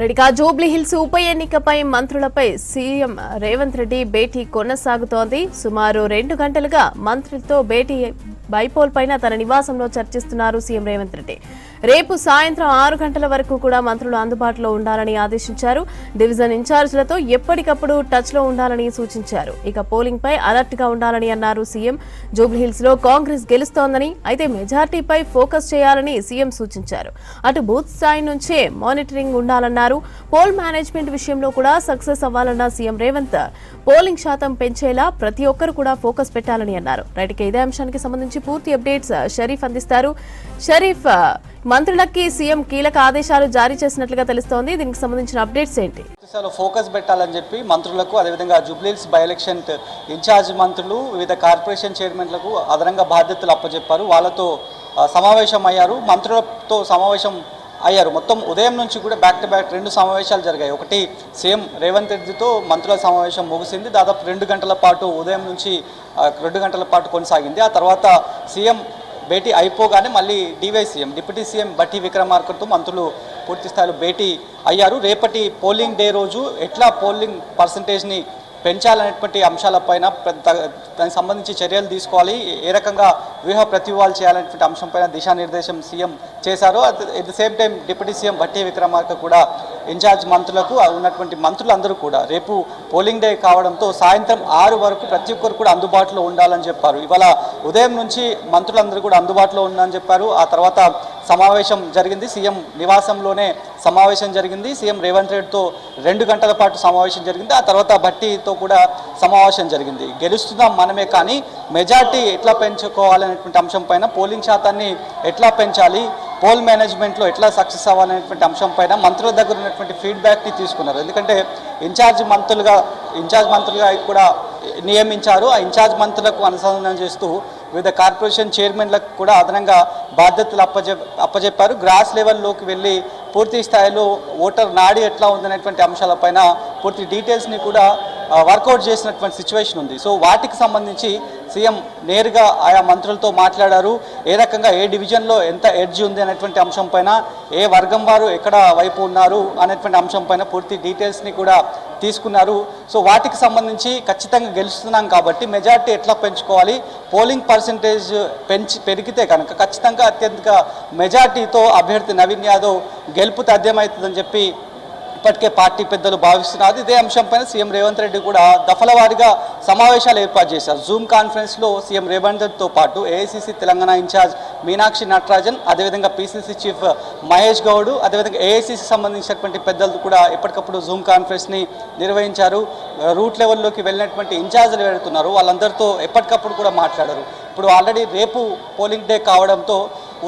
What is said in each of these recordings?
రెడ్డిగా Jubilee Hills ఉప ఎన్నికపై మంత్రులపై సీఎం రేవంత్ రెడ్డి భేటీ కొనసాగుతోంది. సుమారు రెండు గంటలుగా మంత్రులతో భేటీ బైపోల్ పైన తన నివాసంలో చర్చిస్తున్నారు సీఎం రేవంత్ రెడ్డి. రేపు సాయంత్రం ఆరు గంటల వరకు కూడా మంత్రులు అందుబాటులో ఉండాలని ఆదేశించారు. డివిజన్ ఇన్ఛార్జీలతో ఎప్పటికప్పుడు టచ్లో ఉండాలని సూచించారు. ఇక పోలింగ్ పై అలర్ట్గా ఉండాలని అన్నారు సీఎం. జూబ్లీహిల్స్లో కాంగ్రెస్ గెలుస్తోందని అయితే మెజార్టీపై ఫోకస్ చేయాలని సీఎం సూచించారు. అటు బూత్ స్థాయి నుంచే మానిటరింగ్ ఉండాలన్నారు. పోల్ మేనేజ్మెంట్ విషయంలో కూడా సక్సెస్ అవ్వాలన్న సీఎం రేవంత్ పోలింగ్ శాతం పెంచేలా ప్రతి ఒక్కరు కూడా ఫోకస్ పెట్టాలని అన్నారు. రైట్ ఇక ఇదే అంశానికి సంబంధించి పూర్తి అప్డేట్స్ షరీఫ్ అందిస్తారు. షరీఫ్ మంత్రులకి సీఎం కీలక ఆదేశాలు జారీ చేసినట్లుగా తెలుస్తోంది. దీనికి సంబంధించిన అప్డేట్స్ ఏంటి? ఫోకస్ పెట్టాలని చెప్పి మంత్రులకు అదేవిధంగా జూబ్లీహిల్స్ బై ఎలక్షన్ ఇన్ఛార్జ్ మంత్రులు వివిధ కార్పొరేషన్ చైర్మన్లకు అదనంగా బాధ్యతలు అప్పచెప్పారు వాళ్ళతో సమావేశం అయ్యారు. మంత్రులతో సమావేశం అయ్యారు. మొత్తం ఉదయం నుంచి కూడా బ్యాక్ టు బ్యాక్ రెండు సమావేశాలు జరిగాయి. ఒకటి సీఎం రేవంత్ రెడ్డితో మంత్రుల సమావేశం ముగిసింది. దాదాపు రెండు గంటల పాటు ఉదయం నుంచి రెండు గంటల పాటు కొనసాగింది. ఆ తర్వాత సీఎం భేటీ అయిపోగానే మళ్ళీ డివై సీఎం డిప్యూటీ సీఎం బట్టి విక్రమార్కతో మంత్రులు పూర్తి స్థాయిలో భేటీ అయ్యారు. రేపటి పోలింగ్ డే రోజు ఎట్లా పోలింగ్ పర్సంటేజ్ని పెంచాలనేటువంటి అంశాలపైన దానికి సంబంధించి చర్యలు తీసుకోవాలి. ఏ రకంగా వ్యూహ ప్రతివాలు చేయాలనేటువంటి అంశంపైన దిశానిర్దేశం సీఎం చేశారు. At the same time deputy CM Bhatti Vikramarka కూడా ఇన్ఛార్జ్ మంత్రులకు ఉన్నటువంటి మంత్రులందరూ కూడా రేపు పోలింగ్ డే కావడంతో సాయంత్రం ఆరు వరకు ప్రతి ఒక్కరు కూడా అందుబాటులో ఉండాలని చెప్పారు. ఇవాళ ఉదయం నుంచి మంత్రులందరూ కూడా అందుబాటులో ఉందని చెప్పారు. ఆ తర్వాత సమావేశం జరిగింది. సీఎం నివాసంలోనే సమావేశం జరిగింది. సీఎం రేవంత్ రెడ్డితో రెండు గంటల పాటు సమావేశం జరిగింది. ఆ తర్వాత భట్టితో కూడా సమావేశం జరిగింది. గెలుస్తున్నాం మనమే కానీ మెజార్టీ ఎట్లా పెంచుకోవాలనేటువంటి అంశం పైన పోలింగ్ శాతాన్ని ఎట్లా పెంచాలి పోల్ మేనేజ్మెంట్లో ఎట్లా సక్సెస్ అవ్వాలనేటువంటి అంశం పైన మంత్రుల దగ్గర ఉన్నటువంటి ఫీడ్బ్యాక్ని తీసుకున్నారు. ఎందుకంటే ఇన్ఛార్జ్ మంత్రులుగా ఇన్ఛార్జ్ మంత్రులుగా కూడా నియమించారు. ఆ ఇన్ఛార్జ్ మంత్రులకు అనుసంధానం చేస్తూ వివిధ కార్పొరేషన్ చైర్మన్లకు కూడా అదనంగా బాధ్యతలు అప్పజె అప్పజెప్పారు. గ్రాస్ లెవెల్లోకి వెళ్ళి పూర్తి స్థాయిలో ఓటర్ నాడి ఎట్లా ఉందనేటువంటి అంశాలపైన పూర్తి డీటెయిల్స్ని కూడా వర్కౌట్ చేసినటువంటి సిచ్యువేషన్ ఉంది. సో వాటికి సంబంధించి సీఎం నేరుగా ఆయా మంత్రులతో మాట్లాడారు. ఏ రకంగా ఏ డివిజన్లో ఎంత ఎడ్జ్ ఉంది అనేటువంటి అంశం పైన ఏ వర్గం వారు ఎక్కడ వైపు ఉన్నారు అనేటువంటి అంశం పైన పూర్తి డీటెయిల్స్ని కూడా తీసుకున్నారు. సో వాటికి సంబంధించి ఖచ్చితంగా గెలుస్తున్నాం కాబట్టి మెజార్టీ ఎట్లా పెంచుకోవాలి? పోలింగ్ పర్సంటేజ్ పెంచి పెరిగితే కనుక ఖచ్చితంగా అత్యధిక మెజార్టీతో అభ్యర్థి నవీన్ యాదవ్ గెలుపు తథ్యమవుతుందని చెప్పి ఇప్పటికే పార్టీ పెద్దలు భావిస్తున్నారు. ఇదే అంశంపైన సీఎం రేవంత్ రెడ్డి కూడా దఫల వారీగా సమావేశాలు ఏర్పాటు చేశారు. జూమ్ కాన్ఫరెన్స్లో సీఎం రేవంత్ రెడ్డితో పాటు ఏఐసీసీ తెలంగాణ ఇన్ఛార్జ్ మీనాక్షి నటరాజన్ అదేవిధంగా పీసీసీ చీఫ్ మహేష్ గౌడ్ అదేవిధంగా ఏఐసీసీ సంబంధించినటువంటి పెద్దలు కూడా ఎప్పటికప్పుడు జూమ్ కాన్ఫరెన్స్ని నిర్వహించారు. రూట్ లెవెల్లోకి వెళ్ళినటువంటి ఇన్ఛార్జ్లు వెళుతున్నారు. వాళ్ళందరితో ఎప్పటికప్పుడు కూడా మాట్లాడారు. ఇప్పుడు ఆల్రెడీ రేపు పోలింగ్ డే కావడంతో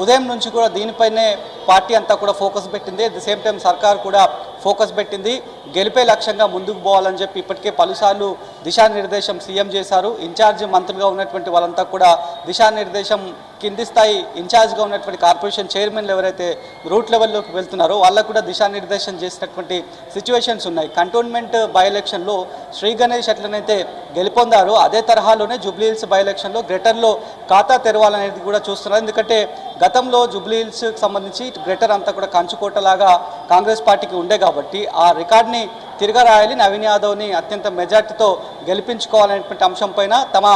ఉదయం నుంచి కూడా దీనిపైనే పార్టీ అంతా కూడా ఫోకస్ పెట్టింది. అట్ ద సేమ్ టైం సర్కార్ కూడా ఫోకస్ పెట్టింది. గెలిపే లక్ష్యంగా ముందుకు పోవాలని చెప్పి ఇప్పటికే పలుసార్లు దిశానిర్దేశం సీఎం చేశారు. ఇన్ఛార్జ్ మంత్రులుగా ఉన్నటువంటి వాళ్ళంతా కూడా దిశానిర్దేశం కింది స్థాయి ఇన్ఛార్జ్గా ఉన్నటువంటి కార్పొరేషన్ చైర్మన్లు ఎవరైతే రూట్ లెవెల్లోకి వెళ్తున్నారో వాళ్ళకు కూడా దిశానిర్దేశం చేసినటువంటి సిచ్యువేషన్స్ ఉన్నాయి. కంటోన్మెంట్ బై ఎలక్షన్లో శ్రీ గణేష్ ఎట్లనైతే గెలుపొందారో అదే తరహాలోనే జూబ్లీహిల్స్ బై ఎలక్షన్లో గ్రేటర్లో ఖాతా తెరవాలనేది కూడా చూస్తున్నారు. ఎందుకంటే గతంలో జూబ్లీహిల్స్కి సంబంధించి గ్రెటర్ అంతా కూడా కంచుకోటలాగా కాంగ్రెస్ పార్టీకి ఉండే కాబట్టి ఆ రికార్డ్ని తిరగరాయాలి. నవీన్ యాదవ్ని అత్యంత మెజార్టీతో గెలిపించుకోవాలనేటువంటి అంశంపైన తమ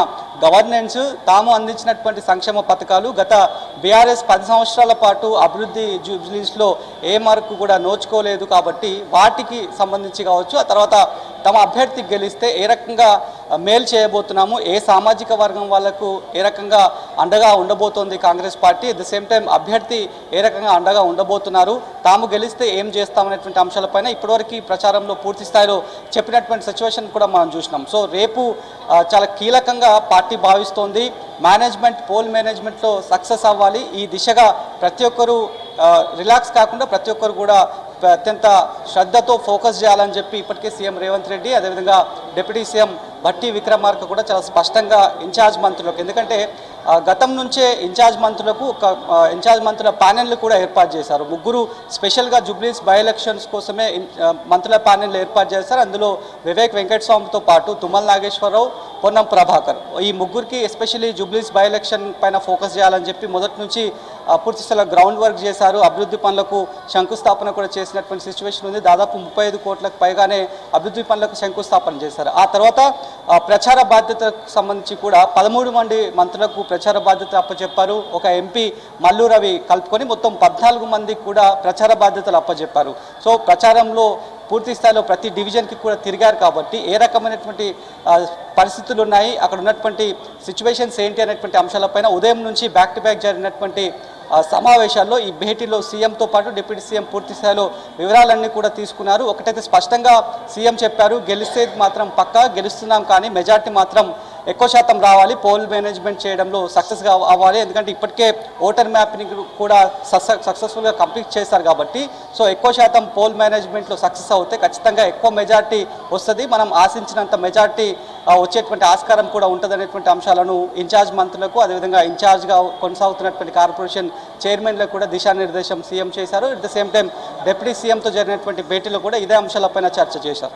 గవర్నెన్స్ తాము అందించినటువంటి సంక్షేమ పథకాలు గత బీఆర్ఎస్ పది సంవత్సరాల పాటు అభివృద్ధి జూబ్లీస్లో ఏ మార్కు కూడా నోచుకోలేదు కాబట్టి వాటికి సంబంధించి కావచ్చు ఆ తర్వాత తమ అభ్యర్థి గెలిస్తే ఏ రకంగా మేలు చేయబోతున్నాము ఏ సామాజిక వర్గం వాళ్ళకు ఏ రకంగా అండగా ఉండబోతోంది Congress party at the same time అభ్యర్థి ఏ రకంగా అండగా ఉండబోతున్నారు తాము గెలిస్తే ఏం చేస్తామనేటువంటి అంశాలపైన ఇప్పటివరకు ప్రచారంలో పూర్తి స్థాయిలో చెప్పినటువంటి సిచ్యువేషన్ కూడా మనం చూసినాం. సో రేపు చాలా కీలకంగా పార్టీ భావిస్తోంది మేనేజ్మెంట్ పోల్ మేనేజ్మెంట్లో సక్సెస్ అవ్వాలి. ఈ దిశగా ప్రతి ఒక్కరూ రిలాక్స్ కాకుండా ప్రతి ఒక్కరు కూడా అత్యంత శ్రద్ధతో ఫోకస్ చేయాలని చెప్పి ఇప్పటికే సీఎం రేవంత్ రెడ్డి అదేవిధంగా డిప్యూటీ సీఎం భట్టి విక్రమార్క కూడా చాలా స్పష్టంగా ఇన్ఛార్జ్ మంత్రులకు ఎందుకంటే గతం నుంచే ఇన్ఛార్జ్ మంత్రులకు ఒక ఇన్ఛార్జ్ మంత్రుల ప్యానెల్ని కూడా ఏర్పాటు చేశారు. ముగ్గురు స్పెషల్గా జూబ్లీస్ బై ఎలక్షన్స్ కోసమే మంత్రుల ప్యానెల్ ఏర్పాటు చేశారు. అందులో వివేక్ వెంకటస్వామితో పాటు తుమ్మల నాగేశ్వరరావు పొన్నం ప్రభాకర్. ఈ ముగ్గురికి ఎస్పెషల్లీ జూబ్లీస్ బై ఎలక్షన్ పైన ఫోకస్ చేయాలని చెప్పి మొదటి నుంచి పూర్తి స్థాయిలో గ్రౌండ్ వర్క్ చేశారు. అభివృద్ధి పనులకు శంకుస్థాపన కూడా చేసినటువంటి సిచ్యువేషన్ ఉంది. దాదాపు ముప్పై ఐదు కోట్లకు పైగానే అభివృద్ధి పనులకు శంకుస్థాపన చేశారు. ఆ తర్వాత ప్రచార బాధ్యతకు సంబంధించి కూడా పదమూడు మంది మంత్రులకు ప్రచార బాధ్యత అప్పచెప్పారు. ఒక ఎంపీ మల్లు రవి కలుపుకొని మొత్తం పద్నాలుగు మందికి కూడా ప్రచార బాధ్యతలు అప్పచెప్పారు. సో ప్రచారంలో పూర్తి స్థాయిలో ప్రతి డివిజన్కి కూడా తిరిగారు కాబట్టి ఏ రకమైనటువంటి పరిస్థితులు ఉన్నాయి అక్కడ ఉన్నటువంటి సిచ్యువేషన్స్ ఏంటి అనేటువంటి అంశాలపైన ఉదయం నుంచి బ్యాక్ టు బ్యాక్ జరిగినటువంటి సమావేశాల్లో ఈ భేటీలో సీఎంతో పాటు డిప్యూటీ సీఎం పూర్తి స్థాయిలో వివరాలన్నీ కూడా తీసుకున్నారు. ఒకటైతే స్పష్టంగా సీఎం చెప్పారు గెలిస్తే మాత్రం పక్కా గెలుస్తున్నాం కానీ మెజార్టీ మాత్రం ఎక్కువ శాతం రావాలి. పోల్ మేనేజ్మెంట్ చేయడంలో సక్సెస్గా అవ్వాలి. ఎందుకంటే ఇప్పటికే ఓటర్ మ్యాప్ని కూడా సక్సెస్ఫుల్గా కంప్లీట్ చేశారు కాబట్టి సో ఎక్కువ శాతం పోల్ మేనేజ్మెంట్లో సక్సెస్ అవుతే ఖచ్చితంగా ఎక్కువ మెజార్టీ వస్తుంది. మనం ఆశించినంత మెజార్టీ వచ్చేటువంటి ఆస్కారం కూడా ఉంటుందనేటువంటి అంశాలను ఇన్ఛార్జ్ మంత్రులకు అదేవిధంగా ఇన్ఛార్జ్గా కొనసాగుతున్నటువంటి కార్పొరేషన్ చైర్మన్లకు కూడా దిశానిర్దేశం సీఎం చేశారు. At the same time deputy సీఎంతో జరిగినటువంటి భేటీలో కూడా ఇదే అంశాలపైన చర్చ చేశారు.